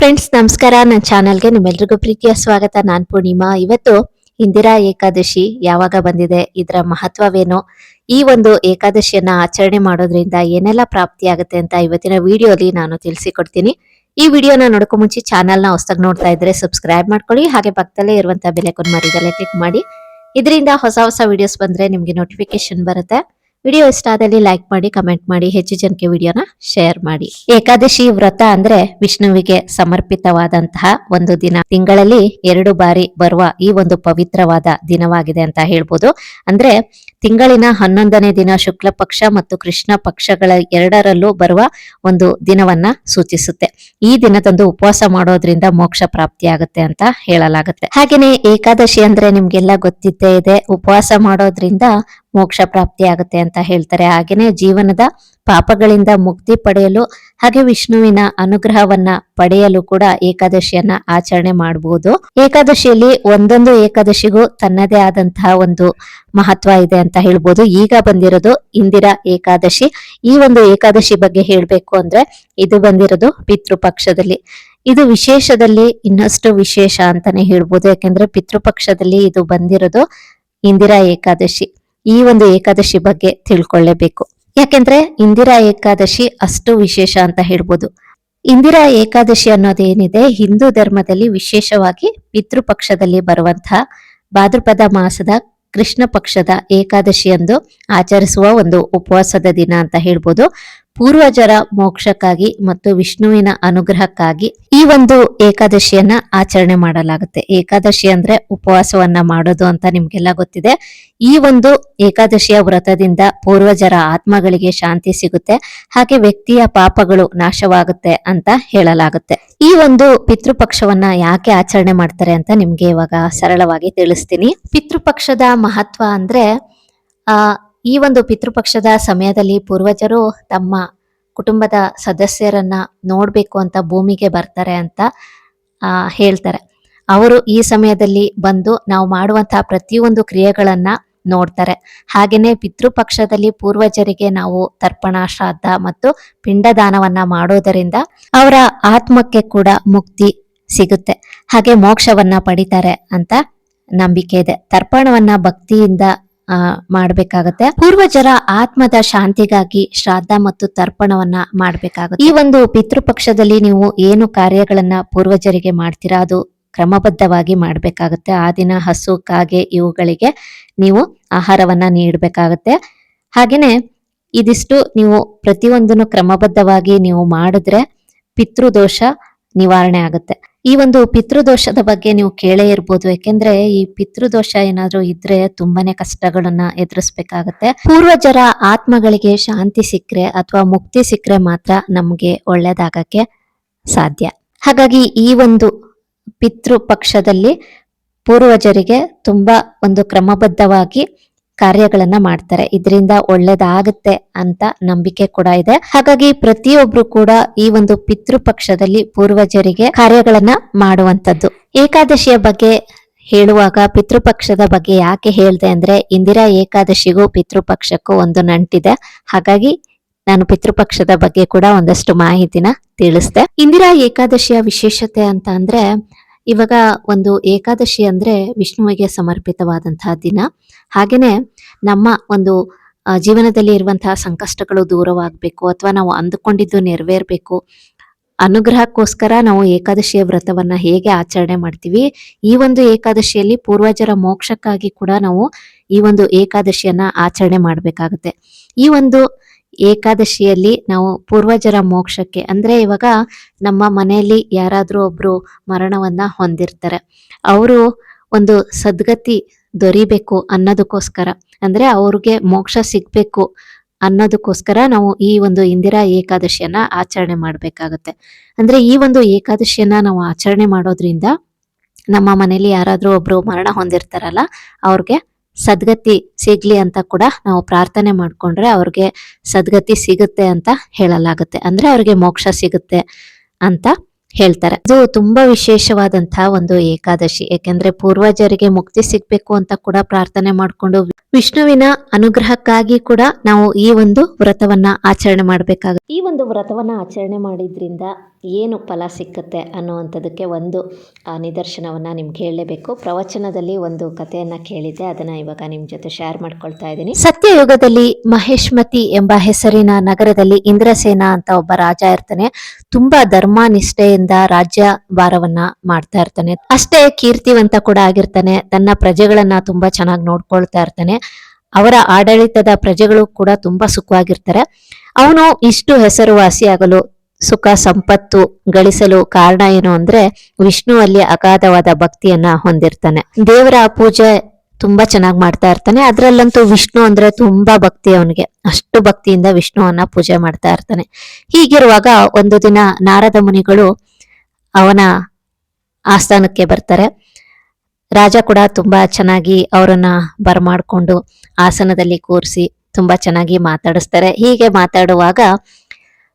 Friends ನಮಸ್ಕಾರ. ನನ್ನ ಚಾನಲ್ಗೆ ನಿಮ್ಮೆಲ್ರಿಗೂ ಪ್ರೀತಿಯ ಸ್ವಾಗತ. ನಾನು ಪೂರ್ಣಿಮಾ. ಇವತ್ತು ಇಂದಿರಾ ಏಕಾದಶಿ ಯಾವಾಗ ಬಂದಿದೆ, ಇದರ ಮಹತ್ವವೇನು? ಈ ಒಂದು ಏಕಾದಶಿಯನ್ನ ಆಚರಣೆ ಮಾಡೋದ್ರಿಂದ ಏನೆಲ್ಲ ಪ್ರಾಪ್ತಿ ಆಗುತ್ತೆ ಅಂತ ಇವತ್ತಿನ ವಿಡಿಯೋಲಿ ನಾನು ತಿಳಿಸಿಕೊಡ್ತೀನಿ. ಈ ವಿಡಿಯೋನ ನೋಡಕ್ಕೂ ಮುಂಚೆ ಚಾನಲ್ನ ಹೊಸದಾಗಿ ನೋಡ್ತಾ ಇದ್ರೆ ಸಬ್ಸ್ಕ್ರೈಬ್ ಮಾಡ್ಕೊಳ್ಳಿ, ಹಾಗೆ ಪಕ್ಕದಲ್ಲೇ ಇರುವಂತಹ ಬೆಲೆಕೊಂಡು ಮರಿದಲ್ಲೇ ಕ್ಲಿಕ್ ಮಾಡಿ. ಇದರಿಂದ ಹೊಸ ಹೊಸ ವಿಡಿಯೋಸ್ ಬಂದ್ರೆ ನಿಮ್ಗೆ ನೋಟಿಫಿಕೇಶನ್ ಬರುತ್ತೆ. ವಿಡಿಯೋ ಇಷ್ಟ ಆದಲ್ಲಿ ಲೈಕ್ ಮಾಡಿ ಕಮೆಂಟ್ ಮಾಡಿ, ಹೆಚ್ಚು ಜನಕ್ಕೆ ವಿಡಿಯೋನ ಶೇರ್ ಮಾಡಿ. ಏಕಾದಶಿ ವ್ರತ ಅಂದ್ರೆ ವಿಷ್ಣುವಿಗೆ ಸಮರ್ಪಿತವಾದಂತಹ ಒಂದು ದಿನ. ತಿಂಗಳಲ್ಲಿ ಎರಡು ಬಾರಿ ಬರುವ ಈ ಒಂದು ಪವಿತ್ರವಾದ ದಿನವಾಗಿದೆ ಅಂತ ಹೇಳ್ಬೋದು. ಅಂದ್ರೆ ತಿಂಗಳಿನ ಹನ್ನೊಂದನೇ ದಿನ ಶುಕ್ಲ ಪಕ್ಷ ಮತ್ತು ಕೃಷ್ಣ ಪಕ್ಷಗಳ ಎರಡರಲ್ಲೂ ಬರುವ ಒಂದು ದಿನವನ್ನ ಸೂಚಿಸುತ್ತೆ. ಈ ದಿನದಂದು ಉಪವಾಸ ಮಾಡೋದ್ರಿಂದ ಮೋಕ್ಷ ಪ್ರಾಪ್ತಿಯಾಗುತ್ತೆ ಅಂತ ಹೇಳಲಾಗುತ್ತೆ. ಹಾಗೇನೆ ಏಕಾದಶಿ ಅಂದ್ರೆ ನಿಮ್ಗೆಲ್ಲ ಗೊತ್ತಿದ್ದೇ ಇದೆ, ಉಪವಾಸ ಮಾಡೋದ್ರಿಂದ ಮೋಕ್ಷ ಪ್ರಾಪ್ತಿ ಆಗುತ್ತೆ ಅಂತ ಹೇಳ್ತಾರೆ. ಹಾಗೇನೆ ಜೀವನದ ಪಾಪಗಳಿಂದ ಮುಕ್ತಿ ಪಡೆಯಲು ಹಾಗೆ ವಿಷ್ಣುವಿನ ಅನುಗ್ರಹವನ್ನ ಪಡೆಯಲು ಕೂಡ ಏಕಾದಶಿಯನ್ನ ಆಚರಣೆ ಮಾಡಬಹುದು ಏಕಾದಶಿಯಲ್ಲಿ ಒಂದೊಂದು ಏಕಾದಶಿಗೂ ತನ್ನದೇ ಆದಂತಹ ಒಂದು ಮಹತ್ವ ಇದೆ ಅಂತ ಹೇಳ್ಬೋದು. ಈಗ ಬಂದಿರೋದು ಇಂದಿರಾ ಏಕಾದಶಿ. ಈ ಒಂದು ಏಕಾದಶಿ ಬಗ್ಗೆ ಹೇಳ್ಬೇಕು ಅಂದ್ರೆ ಇದು ಬಂದಿರೋದು ಪಿತೃಪಕ್ಷದಲ್ಲಿ. ಇದು ವಿಶೇಷದಲ್ಲಿ ಇನ್ನಷ್ಟು ವಿಶೇಷ ಅಂತಾನೆ ಹೇಳ್ಬೋದು. ಯಾಕೆಂದ್ರೆ ಪಿತೃಪಕ್ಷದಲ್ಲಿ ಇದು ಬಂದಿರೋದು ಇಂದಿರಾ ಏಕಾದಶಿ. ಈ ಒಂದು ಏಕಾದಶಿ ಬಗ್ಗೆ ತಿಳ್ಕೊಳ್ಳೇಬೇಕು. ಯಾಕೆಂದ್ರೆ ಇಂದಿರಾ ಏಕಾದಶಿ ಅಷ್ಟು ವಿಶೇಷ ಅಂತ ಹೇಳ್ಬೋದು. ಇಂದಿರಾ ಏಕಾದಶಿ ಅನ್ನೋದೇನಿದೆ ಹಿಂದೂ ಧರ್ಮದಲ್ಲಿ ವಿಶೇಷವಾಗಿ ಪಿತೃಪಕ್ಷದಲ್ಲಿ ಬರುವಂತಹ ಭಾದ್ರಪದ ಮಾಸದ ಕೃಷ್ಣ ಪಕ್ಷದ ಏಕಾದಶಿಯಂದು ಆಚರಿಸುವ ಒಂದು ಉಪವಾಸದ ದಿನ ಅಂತ ಹೇಳ್ಬೋದು. ಪೂರ್ವಜರ ಮೋಕ್ಷಕ್ಕಾಗಿ ಮತ್ತು ವಿಷ್ಣುವಿನ ಅನುಗ್ರಹಕ್ಕಾಗಿ ಈ ಒಂದು ಏಕಾದಶಿಯನ್ನ ಆಚರಣೆ ಮಾಡಲಾಗುತ್ತೆ. ಏಕಾದಶಿ ಅಂದ್ರೆ ಉಪವಾಸವನ್ನ ಮಾಡೋದು ಅಂತ ನಿಮ್ಗೆಲ್ಲ ಗೊತ್ತಿದೆ. ಈ ಒಂದು ಏಕಾದಶಿಯ ವ್ರತದಿಂದ ಪೂರ್ವಜರ ಆತ್ಮಗಳಿಗೆ ಶಾಂತಿ ಸಿಗುತ್ತೆ. ಹಾಗೆ ವ್ಯಕ್ತಿಯ ಪಾಪಗಳು ನಾಶವಾಗುತ್ತೆ ಅಂತ ಹೇಳಲಾಗುತ್ತೆ. ಈ ಒಂದು ಪಿತೃಪಕ್ಷವನ್ನ ಯಾಕೆ ಆಚರಣೆ ಮಾಡ್ತಾರೆ ಅಂತ ನಿಮ್ಗೆ ಇವಾಗ ಸರಳವಾಗಿ ತಿಳಿಸ್ತೀನಿ. ಪಿತೃಪಕ್ಷದ ಮಹತ್ವ ಅಂದ್ರೆ, ಆ, ಈ ಒಂದು ಪಿತೃಪಕ್ಷದ ಸಮಯದಲ್ಲಿ ಪೂರ್ವಜರು ತಮ್ಮ ಕುಟುಂಬದ ಸದಸ್ಯರನ್ನ ನೋಡಬೇಕು ಅಂತ ಭೂಮಿಗೆ ಬರ್ತಾರೆ ಅಂತ ಹೇಳ್ತಾರೆ. ಅವರು ಈ ಸಮಯದಲ್ಲಿ ಬಂದು ನಾವು ಮಾಡುವಂತಹ ಪ್ರತಿಯೊಂದು ಕ್ರಿಯೆಗಳನ್ನ ನೋಡ್ತಾರೆ. ಹಾಗೆಯೇ ಪಿತೃಪಕ್ಷದಲ್ಲಿ ಪೂರ್ವಜರಿಗೆ ನಾವು ತರ್ಪಣ, ಶ್ರಾದ್ದ ಮತ್ತು ಪಿಂಡದಾನವನ್ನ ಮಾಡೋದರಿಂದ ಅವರ ಆತ್ಮಕ್ಕೆ ಕೂಡ ಮುಕ್ತಿ ಸಿಗುತ್ತೆ. ಹಾಗೆ ಮೋಕ್ಷವನ್ನ ಪಡಿತಾರೆ ಅಂತ ನಂಬಿಕೆ ಇದೆ. ತರ್ಪಣವನ್ನ ಭಕ್ತಿಯಿಂದ ಮಾಡ್ಬೇಕಾಗತ್ತೆ. ಪೂರ್ವಜರ ಆತ್ಮದ ಶಾಂತಿಗಾಗಿ ಶ್ರಾದ್ದ ಮತ್ತು ತರ್ಪಣವನ್ನ ಮಾಡಬೇಕಾಗುತ್ತೆ. ಈ ಒಂದು ಪಿತೃಪಕ್ಷದಲ್ಲಿ ನೀವು ಏನು ಕಾರ್ಯಗಳನ್ನ ಪೂರ್ವಜರಿಗೆ ಮಾಡ್ತೀರಾ, ಅದು ಕ್ರಮಬದ್ಧವಾಗಿ ಮಾಡಬೇಕಾಗುತ್ತೆ. ಆ ದಿನ ಹಸು, ಕಾಗೆ ಇವುಗಳಿಗೆ ನೀವು ಆಹಾರವನ್ನ ನೀಡಬೇಕಾಗತ್ತೆ. ಹಾಗೇನೆ ಇದಿಷ್ಟು ನೀವು ಪ್ರತಿಯೊಂದನ್ನು ಕ್ರಮಬದ್ಧವಾಗಿ ನೀವು ಮಾಡಿದ್ರೆ ಪಿತೃದೋಷ ನಿವಾರಣೆ ಆಗುತ್ತೆ. ಈ ಒಂದು ಪಿತೃದೋಷದ ಬಗ್ಗೆ ನೀವು ಕೇಳೇ ಇರ್ಬೋದು. ಯಾಕೆಂದ್ರೆ ಈ ಪಿತೃದೋಷ ಏನಾದ್ರೂ ಇದ್ರೆ ತುಂಬಾನೇ ಕಷ್ಟಗಳನ್ನ ಎದುರಿಸ್ಬೇಕಾಗತ್ತೆ. ಪೂರ್ವಜರ ಆತ್ಮಗಳಿಗೆ ಶಾಂತಿ ಸಿಕ್ಕರೆ ಅಥವಾ ಮುಕ್ತಿ ಸಿಕ್ಕರೆ ಮಾತ್ರ ನಮ್ಗೆ ಒಳ್ಳೇದಾಗಕ್ಕೆ ಸಾಧ್ಯ. ಹಾಗಾಗಿ ಈ ಒಂದು ಪಿತೃ ಪಕ್ಷದಲ್ಲಿ ಪೂರ್ವಜರಿಗೆ ತುಂಬಾ ಒಂದು ಕ್ರಮಬದ್ಧವಾಗಿ ಕಾರ್ಯಗಳನ್ನ ಮಾಡ್ತಾರೆ. ಇದರಿಂದ ಒಳ್ಳೇದಾಗುತ್ತೆ ಅಂತ ನಂಬಿಕೆ ಕೂಡ ಇದೆ. ಹಾಗಾಗಿ ಪ್ರತಿಯೊಬ್ರು ಕೂಡ ಈ ಒಂದು ಪಿತೃಪಕ್ಷದಲ್ಲಿ ಪೂರ್ವಜರಿಗೆ ಕಾರ್ಯಗಳನ್ನ ಮಾಡುವಂತದ್ದು ಏಕಾದಶಿಯ ಬಗ್ಗೆ ಹೇಳುವಾಗ ಪಿತೃಪಕ್ಷದ ಬಗ್ಗೆ ಯಾಕೆ ಹೇಳ್ದೆ ಅಂದ್ರೆ ಇಂದಿರಾ ಏಕಾದಶಿಗೂ ಪಿತೃಪಕ್ಷಕ್ಕೂ ಒಂದು ನಂಟಿದೆ. ಹಾಗಾಗಿ ನಾನು ಪಿತೃಪಕ್ಷದ ಬಗ್ಗೆ ಕೂಡ ಒಂದಷ್ಟು ಮಾಹಿತಿನ ತಿಳಿಸ್ದೆ. ಇಂದಿರಾ ಏಕಾದಶಿಯ ವಿಶೇಷತೆ ಅಂತ ಅಂದ್ರೆ ಇವಾಗ ಒಂದು ಏಕಾದಶಿ ಅಂದ್ರೆ ವಿಷ್ಣುವಿಗೆ ಸಮರ್ಪಿತವಾದಂತಹ ದಿನ. ಹಾಗೇನೆ ನಮ್ಮ ಒಂದು ಜೀವನದಲ್ಲಿ ಇರುವಂತಹ ಸಂಕಷ್ಟಗಳು ದೂರವಾಗಬೇಕು, ಅಥವಾ ನಾವು ಅಂದುಕೊಂಡಿದ್ದು ನೆರವೇರಬೇಕು. ಅನುಗ್ರಹಕ್ಕೋಸ್ಕರ ನಾವು ಏಕಾದಶಿಯ ವ್ರತವನ್ನ ಹೇಗೆ ಆಚರಣೆ ಮಾಡ್ತೀವಿ, ಈ ಒಂದು ಏಕಾದಶಿಯಲ್ಲಿ ಪೂರ್ವಜರ ಮೋಕ್ಷಕ್ಕಾಗಿ ಕೂಡ ನಾವು ಈ ಒಂದು ಏಕಾದಶಿಯನ್ನ ಆಚರಣೆ ಮಾಡಬೇಕಾಗುತ್ತೆ. ಈ ಒಂದು ಏಕಾದಶಿಯಲ್ಲಿ ನಾವು ಪೂರ್ವಜರ ಮೋಕ್ಷಕ್ಕೆ, ಅಂದ್ರೆ ಇವಾಗ ನಮ್ಮ ಮನೆಯಲ್ಲಿ ಯಾರಾದರೂ ಒಬ್ಬರು ಮರಣವನ್ನ ಹೊಂದಿರ್ತಾರೆ. ಅವರು ಒಂದು ಸದ್ಗತಿ ದೊರಿಬೇಕು ಅನ್ನೋದಕ್ಕೋಸ್ಕರ, ಅಂದ್ರೆ ಅವ್ರಿಗೆ ಮೋಕ್ಷ ಸಿಗಬೇಕು ಅನ್ನೋದಕ್ಕೋಸ್ಕರ ನಾವು ಈ ಒಂದು ಇಂದಿರಾ ಏಕಾದಶಿಯನ್ನ ಆಚರಣೆ ಮಾಡಬೇಕಾಗತ್ತೆ. ಅಂದ್ರೆ ಈ ಒಂದು ಏಕಾದಶಿಯನ್ನ ನಾವು ಆಚರಣೆ ಮಾಡೋದ್ರಿಂದ ನಮ್ಮ ಮನೇಲಿ ಯಾರಾದರೂ ಒಬ್ರು ಮರಣ ಹೊಂದಿರ್ತಾರಲ್ಲ, ಅವ್ರಿಗೆ ಸದ್ಗತಿ ಸಿಗ್ಲಿ ಅಂತ ಕೂಡ ನಾವು ಪ್ರಾರ್ಥನೆ ಮಾಡ್ಕೊಂಡ್ರೆ ಅವ್ರಿಗೆ ಸದ್ಗತಿ ಸಿಗುತ್ತೆ ಅಂತ ಹೇಳಲಾಗುತ್ತೆ. ಅಂದ್ರೆ ಅವ್ರಿಗೆ ಮೋಕ್ಷ ಸಿಗುತ್ತೆ ಅಂತ ಹೇಳ್ತಾರೆ. ಇದು ತುಂಬಾ ವಿಶೇಷವಾದಂತಹ ಒಂದು ಏಕಾದಶಿ. ಯಾಕೆಂದ್ರೆ ಪೂರ್ವಜರಿಗೆ ಮುಕ್ತಿ ಸಿಗ್ಬೇಕು ಅಂತ ಕೂಡ ಪ್ರಾರ್ಥನೆ ಮಾಡ್ಕೊಂಡು ವಿಷ್ಣುವಿನ ಅನುಗ್ರಹಕ್ಕಾಗಿ ಕೂಡ ನಾವು ಈ ಒಂದು ವ್ರತವನ್ನ ಆಚರಣೆ ಮಾಡಬೇಕಾಗುತ್ತೆ. ಈ ಒಂದು ವ್ರತವನ್ನ ಆಚರಣೆ ಮಾಡಿದ್ರಿಂದ ಏನು ಫಲ ಸಿಕ್ಕತ್ತೆ ಅನ್ನುವಂಥದ್ದಕ್ಕೆ ಒಂದು ನಿದರ್ಶನವನ್ನ ನಿಮ್ಗೆ ಹೇಳಲೇಬೇಕು. ಪ್ರವಚನದಲ್ಲಿ ಒಂದು ಕಥೆಯನ್ನ ಕೇಳಿದ್ದೆ. ಅದನ್ನ ಇವಾಗ ನಿಮ್ ಜೊತೆ ಶೇರ್ ಮಾಡ್ಕೊಳ್ತಾ ಇದ್ದೀನಿ. ಸತ್ಯಯುಗದಲ್ಲಿ ಮಹೇಶ್ಮತಿ ಎಂಬ ಹೆಸರಿನ ನಗರದಲ್ಲಿ ಇಂದ್ರಸೇನ ಅಂತ ಒಬ್ಬ ರಾಜ ಇರ್ತಾನೆ. ತುಂಬಾ ಧರ್ಮ ನಿಷ್ಠೆಯಿಂದ ರಾಜ್ಯ ಭಾರವನ್ನ ಮಾಡ್ತಾ ಇರ್ತಾನೆ. ಅಷ್ಟೇ ಕೀರ್ತಿವಂತ ಕೂಡ ಆಗಿರ್ತಾನೆ. ತನ್ನ ಪ್ರಜೆಗಳನ್ನ ತುಂಬಾ ಚೆನ್ನಾಗಿ ನೋಡ್ಕೊಳ್ತಾ ಇರ್ತಾನೆ. ಅವರ ಆಡಳಿತದ ಪ್ರಜೆಗಳು ಕೂಡ ತುಂಬಾ ಸುಖವಾಗಿರ್ತಾರೆ. ಅವನು ಇಷ್ಟು ಹೆಸರುವಾಸಿಯಾಗಲು ಸುಖ, ಸಂಪತ್ತು ಗಳಿಸಲು ಕಾರಣ ಏನು ಅಂದ್ರೆ ವಿಷ್ಣು ಅಲ್ಲಿ ಅಗಾಧವಾದ ಭಕ್ತಿಯನ್ನ ಹೊಂದಿರ್ತಾನೆ. ದೇವರ ಪೂಜೆ ತುಂಬಾ ಚೆನ್ನಾಗಿ ಮಾಡ್ತಾ ಇರ್ತಾನೆ. ಅದ್ರಲ್ಲಂತೂ ವಿಷ್ಣು ಅಂದ್ರೆ ತುಂಬಾ ಭಕ್ತಿ ಅವನಿಗೆ. ಅಷ್ಟು ಭಕ್ತಿಯಿಂದ ವಿಷ್ಣುವನ್ನ ಪೂಜೆ ಮಾಡ್ತಾ ಇರ್ತಾನೆ. ಹೀಗಿರುವಾಗ ಒಂದು ದಿನ ನಾರದ ಮುನಿಗಳು ಅವನ ಆಸ್ಥಾನಕ್ಕೆ ಬರ್ತಾರೆ. ರಾಜ ಕೂಡ ತುಂಬಾ ಚೆನ್ನಾಗಿ ಅವರನ್ನ ಬರಮಾಡಿಕೊಂಡು ಆಸನದಲ್ಲಿ ಕೂರಿಸಿ ತುಂಬಾ ಚೆನ್ನಾಗಿ ಮಾತಾಡಿಸ್ತಾರೆ. ಹೀಗೆ ಮಾತಾಡುವಾಗ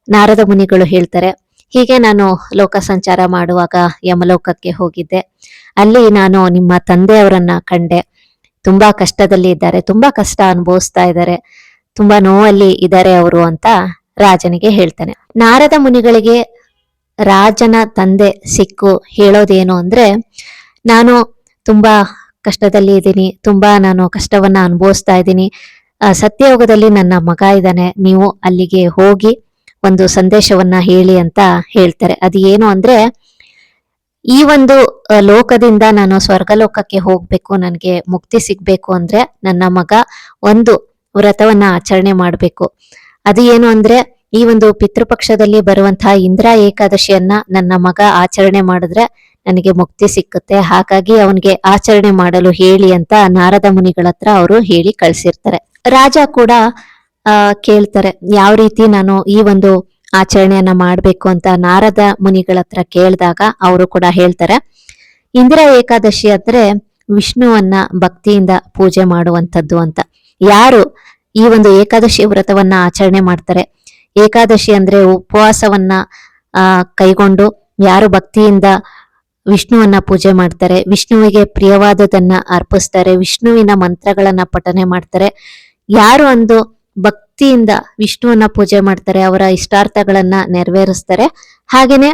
ನಾರದ ಮುನಿಗಳು ಹೇಳ್ತಾರೆ, ಹೀಗೆ ನಾನು ಲೋಕ ಸಂಚಾರ ಮಾಡುವಾಗ ಯಮಲೋಕಕ್ಕೆ ಹೋಗಿದ್ದೆ. ಅಲ್ಲಿ ನಾನು ನಿಮ್ಮ ತಂದೆಯವರನ್ನ ಕಂಡೆ. ತುಂಬಾ ಕಷ್ಟದಲ್ಲಿ ಇದ್ದಾರೆ, ತುಂಬಾ ಕಷ್ಟ ಅನುಭವಿಸ್ತಾ ಇದ್ದಾರೆ. ತುಂಬಾ ನೋವಲ್ಲಿ ಇದ್ದಾರೆ ಅವರು ಅಂತ ರಾಜನಿಗೆ ಹೇಳ್ತಾನೆ. ನಾರದ ಮುನಿಗಳಿಗೆ ರಾಜನ ತಂದೆ ಸಿಕ್ಕು ಹೇಳೋದೇನು ಅಂದ್ರೆ, ನಾನು ತುಂಬಾ ಕಷ್ಟದಲ್ಲಿ ಇದ್ದೀನಿ, ತುಂಬಾ ನಾನು ಕಷ್ಟವನ್ನ ಅನುಭವಿಸ್ತಾ ಇದ್ದೀನಿ. ಸತ್ಯಯೋಗದಲ್ಲಿ ನನ್ನ ಮಗ ಇದ್ದಾನೆ, ನೀವು ಅಲ್ಲಿಗೆ ಹೋಗಿ ಒಂದು ಸಂದೇಶವನ್ನ ಹೇಳಿ ಅಂತ ಹೇಳ್ತಾರೆ. ಅದು ಏನು ಅಂದ್ರೆ, ಈ ಒಂದು ಲೋಕದಿಂದ ನಾನು ಸ್ವರ್ಗಲೋಕಕ್ಕೆ ಹೋಗ್ಬೇಕು, ನನಗೆ ಮುಕ್ತಿ ಸಿಗ್ಬೇಕು ಅಂದ್ರೆ ನನ್ನ ಮಗ ಒಂದು ವ್ರತವನ್ನ ಆಚರಣೆ ಮಾಡಬೇಕು. ಅದು ಏನು ಅಂದ್ರೆ ಈ ಒಂದು ಪಿತೃಪಕ್ಷದಲ್ಲಿ ಬರುವಂತಹ ಇಂದ್ರ ಏಕಾದಶಿಯನ್ನ ನನ್ನ ಮಗ ಆಚರಣೆ ಮಾಡಿದ್ರೆ ನನಗೆ ಮುಕ್ತಿ ಸಿಕ್ಕುತ್ತೆ. ಹಾಗಾಗಿ ಅವನಿಗೆ ಆಚರಣೆ ಮಾಡಲು ಹೇಳಿ ಅಂತ ನಾರದ ಮುನಿಗಳ ಹತ್ರ ಅವರು ಹೇಳಿ ಕಳ್ಸಿರ್ತಾರೆ. ರಾಜ ಕೂಡ ಕೇಳ್ತಾರೆ, ಯಾವ ರೀತಿ ನಾನು ಈ ಒಂದು ಆಚರಣೆಯನ್ನ ಮಾಡ್ಬೇಕು ಅಂತ ನಾರದ ಮುನಿಗಳ ಹತ್ರ ಕೇಳಿದಾಗ ಅವರು ಕೂಡ ಹೇಳ್ತಾರೆ. ಇಂದಿರಾ ಏಕಾದಶಿ ಅಂದ್ರೆ ವಿಷ್ಣುವನ್ನ ಭಕ್ತಿಯಿಂದ ಪೂಜೆ ಮಾಡುವಂಥದ್ದು ಅಂತ. ಯಾರು ಈ ಒಂದು ಏಕಾದಶಿ ವ್ರತವನ್ನ ಆಚರಣೆ ಮಾಡ್ತಾರೆ? ಏಕಾದಶಿ ಅಂದ್ರೆ ಉಪವಾಸವನ್ನ ಕೈಗೊಂಡು ಯಾರು ಭಕ್ತಿಯಿಂದ ವಿಷ್ಣುವನ್ನ ಪೂಜೆ ಮಾಡ್ತಾರೆ, ವಿಷ್ಣುವಿಗೆ ಪ್ರಿಯವಾದದನ್ನ ಅರ್ಪಿಸ್ತಾರೆ, ವಿಷ್ಣುವಿನ ಮಂತ್ರಗಳನ್ನ ಪಠನೆ ಮಾಡ್ತಾರೆ. ಯಾರು ಒಂದು ಭಕ್ತಿಯಿಂದ ವಿಷ್ಣುವನ್ನ ಪೂಜೆ ಮಾಡ್ತಾರೆ, ಅವರ ಇಷ್ಟಾರ್ಥಗಳನ್ನ ನೆರವೇರಿಸ್ತಾರೆ. ಹಾಗೇನೆ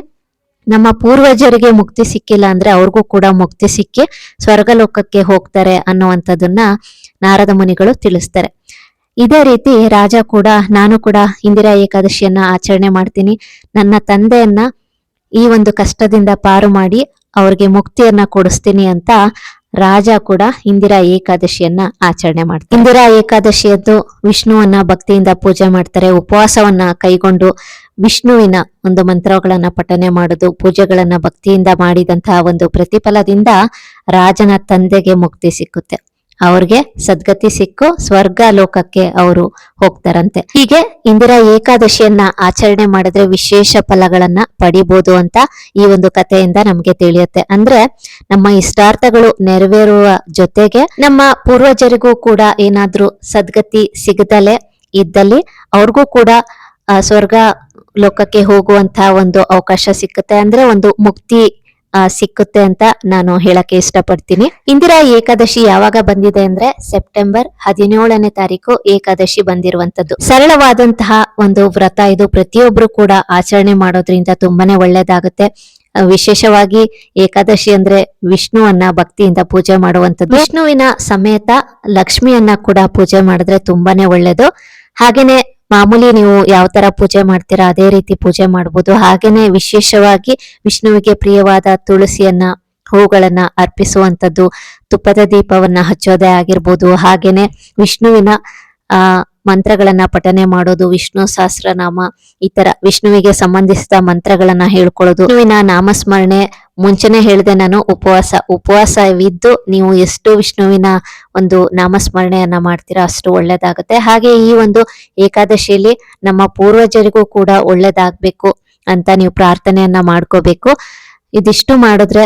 ನಮ್ಮ ಪೂರ್ವಜರಿಗೆ ಮುಕ್ತಿ ಸಿಕ್ಕಿಲ್ಲ ಅಂದ್ರೆ ಅವ್ರಿಗೂ ಕೂಡ ಮುಕ್ತಿ ಸಿಕ್ಕಿ ಸ್ವರ್ಗಲೋಕಕ್ಕೆ ಹೋಗ್ತಾರೆ ಅನ್ನುವಂಥದ್ದನ್ನ ನಾರದ ಮುನಿಗಳು ತಿಳಿಸ್ತಾರೆ. ಇದೇ ರೀತಿ ರಾಜ ಕೂಡ, ನಾನು ಕೂಡ ಇಂದಿರಾ ಏಕಾದಶಿಯನ್ನ ಆಚರಣೆ ಮಾಡ್ತೀನಿ. ನನ್ನ ತಂದೆಯನ್ನ ಈ ಒಂದು ಕಷ್ಟದಿಂದ ಪಾರು ಮಾಡಿ ಅವ್ರಿಗೆ ಮುಕ್ತಿಯನ್ನ ಕೊಡಿಸ್ತೀನಿ ಅಂತ ರಾಜ ಕೂಡ ಇಂದಿರಾ ಏಕಾದಶಿಯನ್ನ ಆಚರಣೆ ಮಾಡ್ತಾರೆ. ಇಂದಿರಾ ಏಕಾದಶಿಯದ್ದು ವಿಷ್ಣುವನ್ನ ಭಕ್ತಿಯಿಂದ ಪೂಜೆ ಮಾಡ್ತಾರೆ, ಉಪವಾಸವನ್ನ ಕೈಗೊಂಡು ವಿಷ್ಣುವಿನ ಒಂದು ಮಂತ್ರಗಳನ್ನ ಪಠನೆ ಮಾಡೋದು, ಪೂಜೆಗಳನ್ನ ಭಕ್ತಿಯಿಂದ ಮಾಡಿದಂತಹ ಒಂದು ಪ್ರತಿಫಲದಿಂದ ರಾಜನ ತಂದೆಗೆ ಮುಕ್ತಿ ಸಿಕ್ಕುತ್ತೆ. ಅವ್ರಿಗೆ ಸದ್ಗತಿ ಸಿಕ್ಕು ಸ್ವರ್ಗ ಲೋಕಕ್ಕೆ ಅವರು ಹೋಗ್ತಾರಂತೆ. ಹೀಗೆ ಇಂದಿರಾ ಏಕಾದಶಿಯನ್ನ ಆಚರಣೆ ಮಾಡಿದ್ರೆ ವಿಶೇಷ ಫಲಗಳನ್ನ ಪಡಿಬೋದು ಅಂತ ಈ ಒಂದು ಕಥೆಯಿಂದ ನಮ್ಗೆ ತಿಳಿಯುತ್ತೆ. ಅಂದ್ರೆ ನಮ್ಮ ಇಷ್ಟಾರ್ಥಗಳು ನೆರವೇರುವ ಜೊತೆಗೆ ನಮ್ಮ ಪೂರ್ವಜರಿಗೂ ಕೂಡ ಏನಾದ್ರೂ ಸದ್ಗತಿ ಸಿಗದಲೆ ಇದ್ದಲ್ಲಿ ಅವ್ರಿಗೂ ಕೂಡ ಸ್ವರ್ಗ ಲೋಕಕ್ಕೆ ಹೋಗುವಂತಹ ಒಂದು ಅವಕಾಶ ಸಿಕ್ಕುತ್ತೆ. ಅಂದ್ರೆ ಒಂದು ಮುಕ್ತಿ ಸಿಕ್ಕುತ್ತೆ ಅಂತ ನಾನು ಹೇಳಕ್ಕೆ ಇಷ್ಟಪಡ್ತೀನಿ. ಇಂದಿರಾ ಏಕಾದಶಿ ಯಾವಾಗ ಬಂದಿದೆ ಅಂದ್ರೆ ಸೆಪ್ಟೆಂಬರ್ ಹದಿನೇಳನೇ ತಾರೀಕು ಏಕಾದಶಿ ಬಂದಿರುವಂತದ್ದು ಸರಳವಾದಂತಹ ಒಂದು ವ್ರತ ಇದು ಪ್ರತಿಯೊಬ್ರು ಕೂಡ ಆಚರಣೆ ಮಾಡೋದ್ರಿಂದ ತುಂಬಾನೇ ಒಳ್ಳೇದಾಗುತ್ತೆ. ವಿಶೇಷವಾಗಿ ಏಕಾದಶಿ ಅಂದ್ರೆ ವಿಷ್ಣುವನ್ನ ಭಕ್ತಿಯಿಂದ ಪೂಜೆ ಮಾಡುವಂತದ್ದು ವಿಷ್ಣುವಿನ ಸಮೇತ ಲಕ್ಷ್ಮಿಯನ್ನ ಕೂಡ ಪೂಜೆ ಮಾಡಿದ್ರೆ ತುಂಬಾನೇ ಒಳ್ಳೇದು. ಹಾಗೇನೆ ಮಾಮೂಲಿ ನೀವು ಯಾವ ತರ ಪೂಜೆ ಮಾಡ್ತೀರಾ, ಅದೇ ರೀತಿ ಪೂಜೆ ಮಾಡಬಹುದು ಹಾಗೇನೆ ವಿಶೇಷವಾಗಿ ವಿಷ್ಣುವಿಗೆ ಪ್ರಿಯವಾದ ತುಳಸಿಯನ್ನ, ಹೂಗಳನ್ನ ಅರ್ಪಿಸುವಂತದ್ದು ತುಪ್ಪದ ದೀಪವನ್ನ ಹಚ್ಚೋದೇ ಆಗಿರ್ಬೋದು. ಹಾಗೇನೆ ವಿಷ್ಣುವಿನ, ಆ ಮಂತ್ರಗಳನ್ನ ಪಠನೆ ಮಾಡೋದು, ವಿಷ್ಣು ಸಹಸ್ರನಾಮ ಈ ತರ ವಿಷ್ಣುವಿಗೆ ಸಂಬಂಧಿಸಿದ ಮಂತ್ರಗಳನ್ನ ಹೇಳ್ಕೊಳ್ಳೋದು. ವಿಷ್ಣುವಿನ ನಾಮಸ್ಮರಣೆ, ಮುಂಚೆನೆ ಹೇಳಿದೆ ನಾನು ಉಪವಾಸ. ಉಪವಾಸವಿದ್ದು ನೀವು ಎಷ್ಟು ವಿಷ್ಣುವಿನ ಒಂದು ನಾಮಸ್ಮರಣೆಯನ್ನ ಮಾಡ್ತೀರಾ, ಅಷ್ಟು ಒಳ್ಳೇದಾಗುತ್ತೆ. ಹಾಗೆ ಈ ಒಂದು ಏಕಾದಶಿಯಲ್ಲಿ ನಮ್ಮ ಪೂರ್ವಜರಿಗೂ ಕೂಡ ಒಳ್ಳೇದಾಗ್ಬೇಕು ಅಂತ ನೀವು ಪ್ರಾರ್ಥನೆಯನ್ನ ಮಾಡ್ಕೋಬೇಕು. ಇದಿಷ್ಟು ಮಾಡಿದ್ರೆ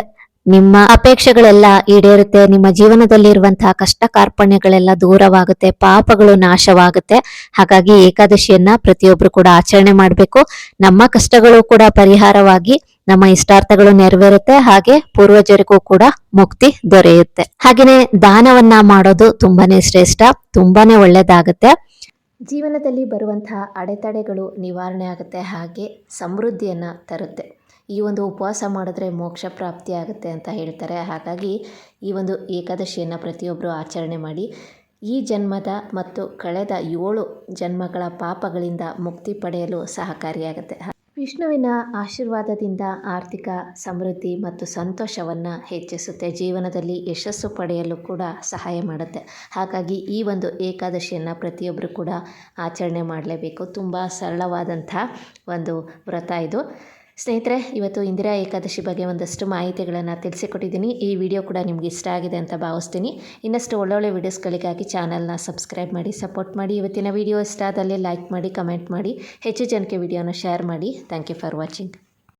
ನಿಮ್ಮ ಅಪೇಕ್ಷೆಗಳೆಲ್ಲ ಈಡೇರುತ್ತೆ, ನಿಮ್ಮ ಜೀವನದಲ್ಲಿ ಜೀವನದಲ್ಲಿರುವಂತಹ ಕಷ್ಟ ಕಾರ್ಪಣ್ಯಗಳೆಲ್ಲ ದೂರವಾಗುತ್ತೆ, ಪಾಪಗಳು ನಾಶವಾಗುತ್ತೆ. ಹಾಗಾಗಿ ಏಕಾದಶಿಯನ್ನ ಪ್ರತಿಯೊಬ್ರು ಕೂಡ ಆಚರಣೆ ಮಾಡಬೇಕು. ನಮ್ಮ ಕಷ್ಟಗಳು ಕೂಡ ಪರಿಹಾರವಾಗಿ ನಮ್ಮ ಇಷ್ಟಾರ್ಥಗಳು ನೆರವೇರುತ್ತೆ, ಹಾಗೆ ಪೂರ್ವಜರಿಗೂ ಕೂಡ ಮುಕ್ತಿ ದೊರೆಯುತ್ತೆ. ಹಾಗೇನೆ ದಾನವನ್ನ ಮಾಡೋದು ತುಂಬಾನೇ ಶ್ರೇಷ್ಠ, ತುಂಬಾನೇ ಒಳ್ಳೇದಾಗುತ್ತೆ. ಜೀವನದಲ್ಲಿ ಬರುವಂತಹ ಅಡೆತಡೆಗಳು ನಿವಾರಣೆ ಆಗುತ್ತೆ, ಹಾಗೆ ಸಮೃದ್ಧಿಯನ್ನ ತರುತ್ತೆ. ಈ ಒಂದು ಉಪವಾಸ ಮಾಡಿದ್ರೆ ಮೋಕ್ಷ ಪ್ರಾಪ್ತಿ ಆಗುತ್ತೆ ಅಂತ ಹೇಳ್ತಾರೆ. ಹಾಗಾಗಿ ಈ ಒಂದು ಏಕಾದಶಿಯನ್ನು ಪ್ರತಿಯೊಬ್ಬರು ಆಚರಣೆ ಮಾಡಿ. ಈ ಜನ್ಮದ ಮತ್ತು ಕಳೆದ ಏಳು ಜನ್ಮಗಳ ಪಾಪಗಳಿಂದ ಮುಕ್ತಿ ಪಡೆಯಲು ಸಹಕಾರಿಯಾಗುತ್ತೆ. ವಿಷ್ಣುವಿನ ಆಶೀರ್ವಾದದಿಂದ ಆರ್ಥಿಕ ಸಮೃದ್ಧಿ ಮತ್ತು ಸಂತೋಷವನ್ನು ಹೆಚ್ಚಿಸುತ್ತೆ. ಜೀವನದಲ್ಲಿ ಯಶಸ್ಸು ಪಡೆಯಲು ಕೂಡ ಸಹಾಯ ಮಾಡುತ್ತೆ. ಹಾಗಾಗಿ ಈ ಒಂದು ಏಕಾದಶಿಯನ್ನು ಪ್ರತಿಯೊಬ್ಬರು ಕೂಡ ಆಚರಣೆ ಮಾಡಲೇಬೇಕು. ತುಂಬ ಸರಳವಾದಂಥ ಒಂದು ವ್ರತ ಇದು. ಸ್ನೇಹಿತರೆ, ಇವತ್ತು ಇಂದಿರಾ ಏಕಾದಶಿ ಬಗ್ಗೆ ಒಂದಷ್ಟು ಮಾಹಿತಿಗಳನ್ನು ತಿಳಿಸಿಕೊಟ್ಟಿದ್ದೀನಿ. ಈ ವಿಡಿಯೋ ಕೂಡ ನಿಮ್ಗೆ ಇಷ್ಟ ಆಗಿದೆ ಅಂತ ಭಾವಿಸ್ತೀನಿ. ಇನ್ನಷ್ಟು ಒಳ್ಳೊಳ್ಳೆ ವೀಡಿಯೋಸ್ಗಳಿಗಾಗಿ ಚಾನಲ್ನ ಸಬ್ಸ್ಕ್ರೈಬ್ ಮಾಡಿ, ಸಪೋರ್ಟ್ ಮಾಡಿ. ಇವತ್ತಿನ ವಿಡಿಯೋ ಇಷ್ಟ ಆದಲ್ಲಿ ಲೈಕ್ ಮಾಡಿ, ಕಮೆಂಟ್ ಮಾಡಿ. ಹೆಚ್ಚು ಜನಕ್ಕೆ ವಿಡಿಯೋನ ಶೇರ್ ಮಾಡಿ. Thank you for watching.